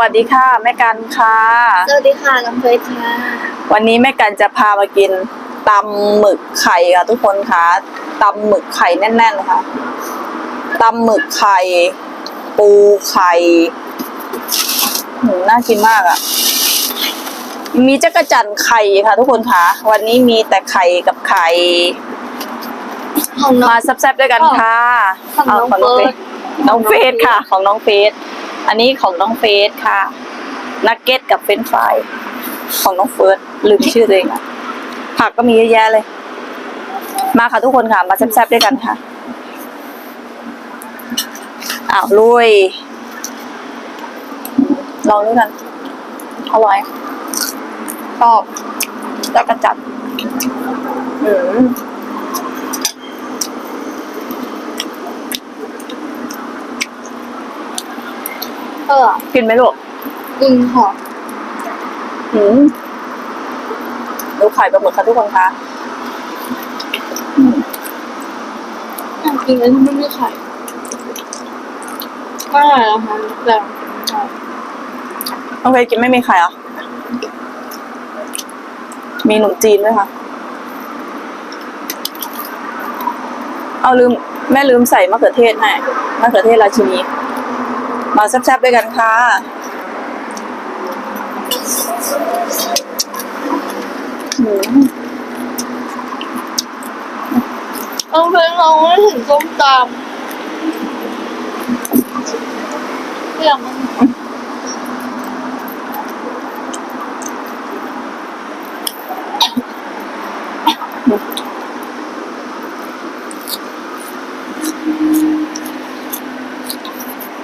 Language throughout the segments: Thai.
วัสดีค่ะ แม่กันค่ะ สวัสดีค่ะน้องเฟยค่ะ วันนี้แม่กันจะพามากินตำหมึกไข่ค่ะทุกคนค่ะตำหมึกไข่แน่นๆค่ะตำหมึกไข่ ปูไข่หืมน่ากินมากอะ่ะ มีจักรจั่นไข่ค่ะ ทุกคนค่ะ วันนี้มีแต่ไข่กับไข่ ของน้อง มาแซ่บๆด้วยกันค่ะของน้องาเฟิร์สน้องเฟสค่ะ ของน้องเฟส อันนี้ของน้องเฟสค่ะ นักเก็ตกับเฟรนฟรายของน้องเฟิร์สลืมชื่อตัวเองอะผักก็มีเยอะแยะเลย มาค่ะทุกคนค่ะ มาแซ่บๆด้วยกันค่ะ อ้าวลุย ลองด้วยกันอร่อยชอบจักระจัดอืม เออกินไหมลูกกินค่ะอืมดูไข่ปลาหมึกค่ะทุกคนคะอยากกินอะไรที่ไม่มีไข่ก็อร่อยนะคะแต่น้องเพชรกินไม่มีไข่เหรอมีหนุ่มจีนด้วยค่ะ เอาลืม แม่ลืมใส่มะเขือเทศให้มะเขือเทศราชินี มาแซ่บๆด้วยกันค่ะ ต้องเป็นลองไม่ถึงส้มตำอยากมัน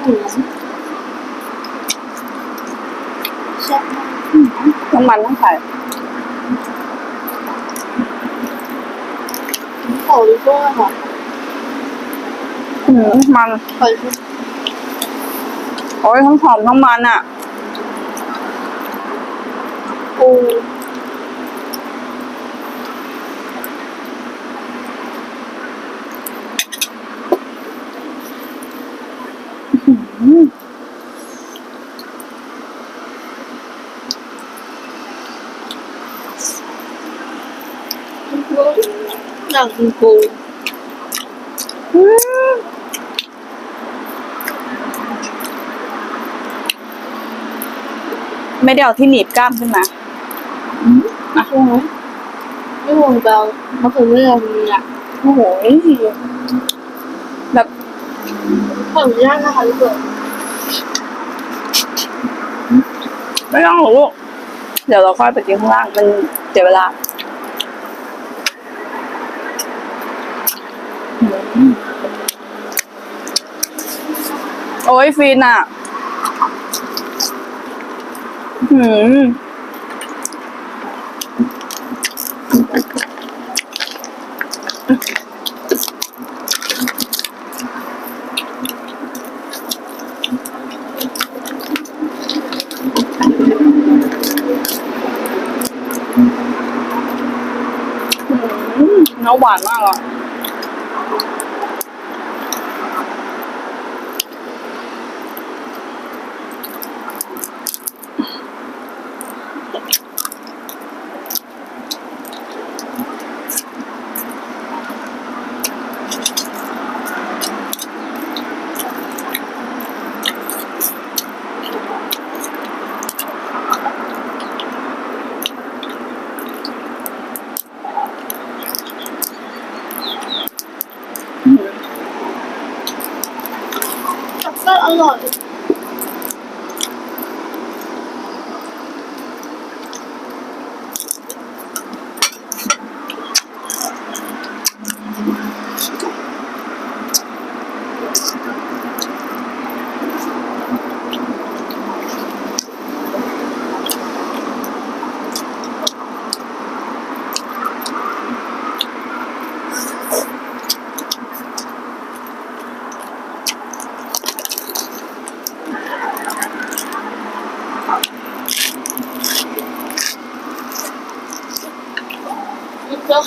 หืมแซ่บมาก น้ำมันทั้งไข่ ขอดูด้วยค่ะ อืมมันอดูโอ้ยทั้งหอมทั้งมันอะปูอยากกินปู ไม่ได้เอาที่หนีบกล้ามขึ้นมาใช่ไหมไม่ห่วงเบลมะเขือเทศมีอะโอ้โหแบบขออนุญาตนะคะทุกคนไม่ต้องหรอกลูกเดี๋ยวเราค่อยไปกินข้างล่างมันเสียเวลาอืมโอ้ยฟีนอะ หืมอืมนื้อหวานมากอะ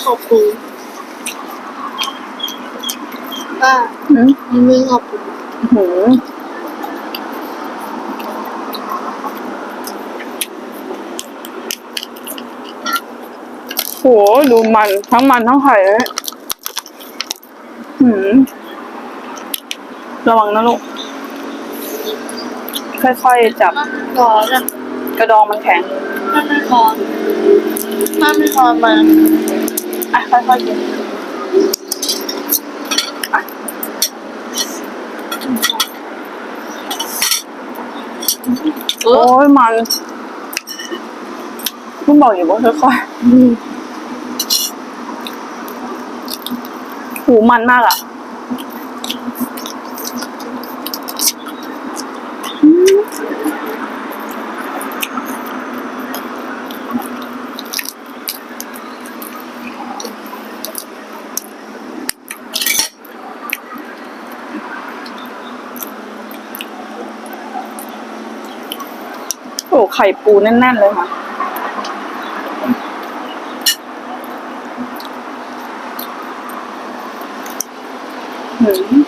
ขอบคุณป้าหืมไม่ขอบคุณหืมโหดูมันทั้งมันทั้งไข่เลยหืมระวังนะลูก ค่อยๆจับ ร้ออะกระดองมันแข็ง มันไม่ร้อมันไม่ร้อมัน อะค่อยๆกินอะเอโอ้อยมันเพิ่งบอกอยู่ว่าค่อยๆหูมันมากอะ ไข่ปูแน่น ๆ เลยค่ะหืม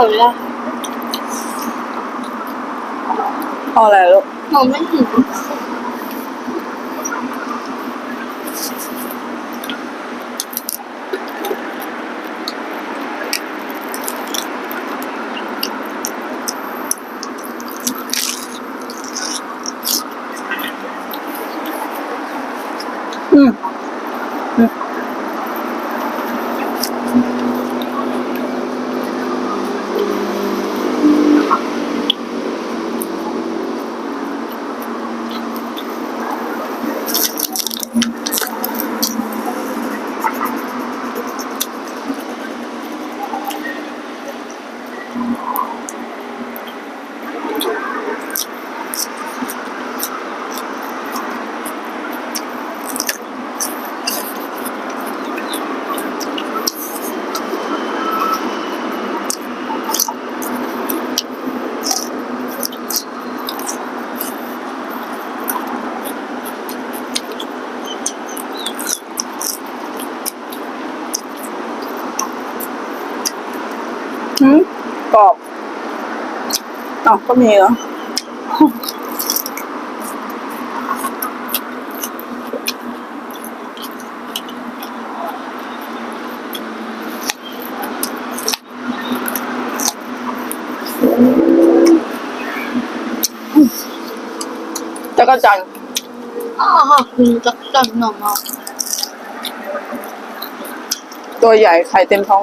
เอาละเอาอะไรลูกหนูไม่หิว อ๋อก็มีเหรอจักรจันทร์อ๋อคุณจักจันหน่อมาตัวใหญ่ไข่เต็มท้อง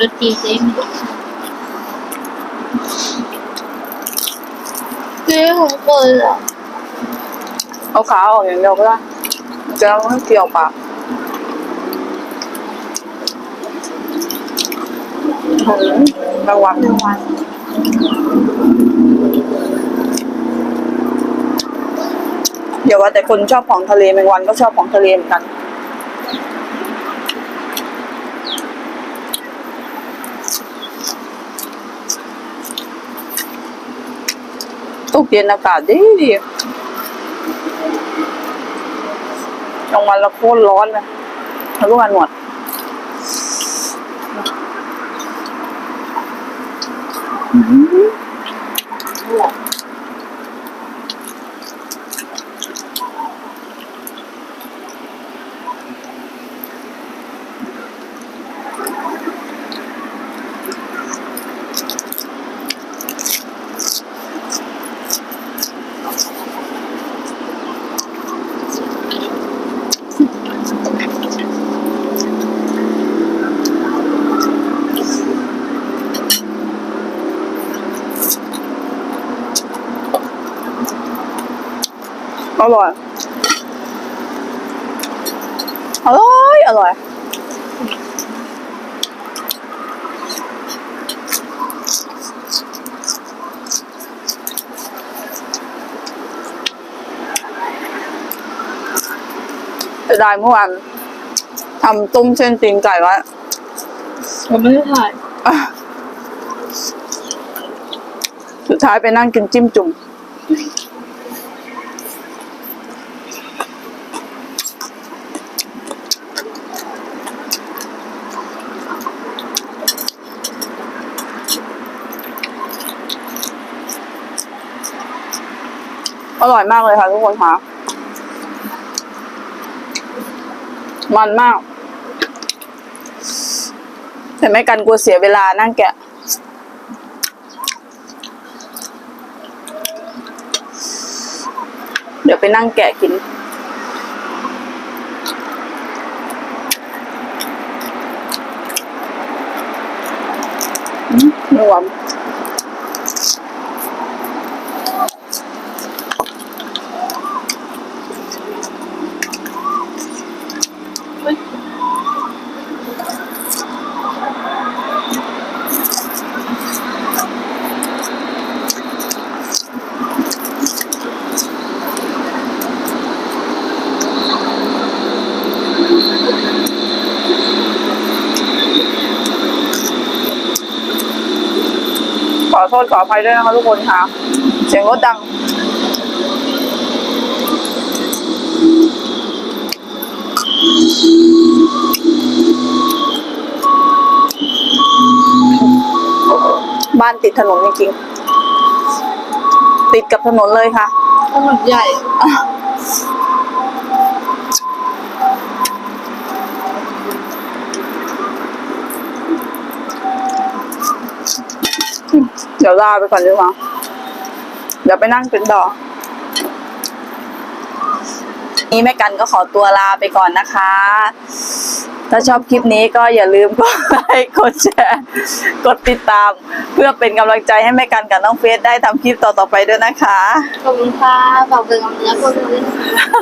รถตีเจ๊มีเจ๊ของเปิดอะเอาขาออกอย่างเดียวก็ได้จะไม่เกี่ยวปากอืมระวังเดี๋ยวว่าแต่คนชอบของทะเลแมงวันก็ชอบของทะเลเหมือนกัน ตกเย็นอากาศดีดีกลางวันละโคตรร้อนเลยทะลุกันหมด ร่อย อร่อย อร่อยจะได้เมื่อวานทำต้มเส้นตีนไก่ไว้ผมไม่ได้ถ่ายอะสุดท้ายไปนั่งกินจิ้มจุ่ม อร่อยมากเลยค่ะทุกคนค่ะ มันมากแต่ไม่กันกลัวเสียเวลานั่งแกะ เดี๋ยวไปนั่งแกะกินอืมรวม โทษขออภัยด้วยนะคะทุกคนค่ะ เสียงรถดัง บ้านติดถนนจริงๆ ติดกับถนนเลยค่ะ ถนนใหญ่ ดี๋ยวลาไปก่อนดีกว่าเดี๋ยวไปนั่งกินต่อนี้แม่กันก็ขอตัวลาไปก่อนนะคะ ถ้าชอบคลิปนี้ก็อย่าลืมกดไลค์กดแชร์ กดติดตาม เพื่อเป็นกำลังใจให้แม่กันกับน้องเฟสได้ทำคลิปต่อๆไปด้วยนะคะ ขอบคุณค่ะฝากเป็นกำลังใจกด้วยนะคะ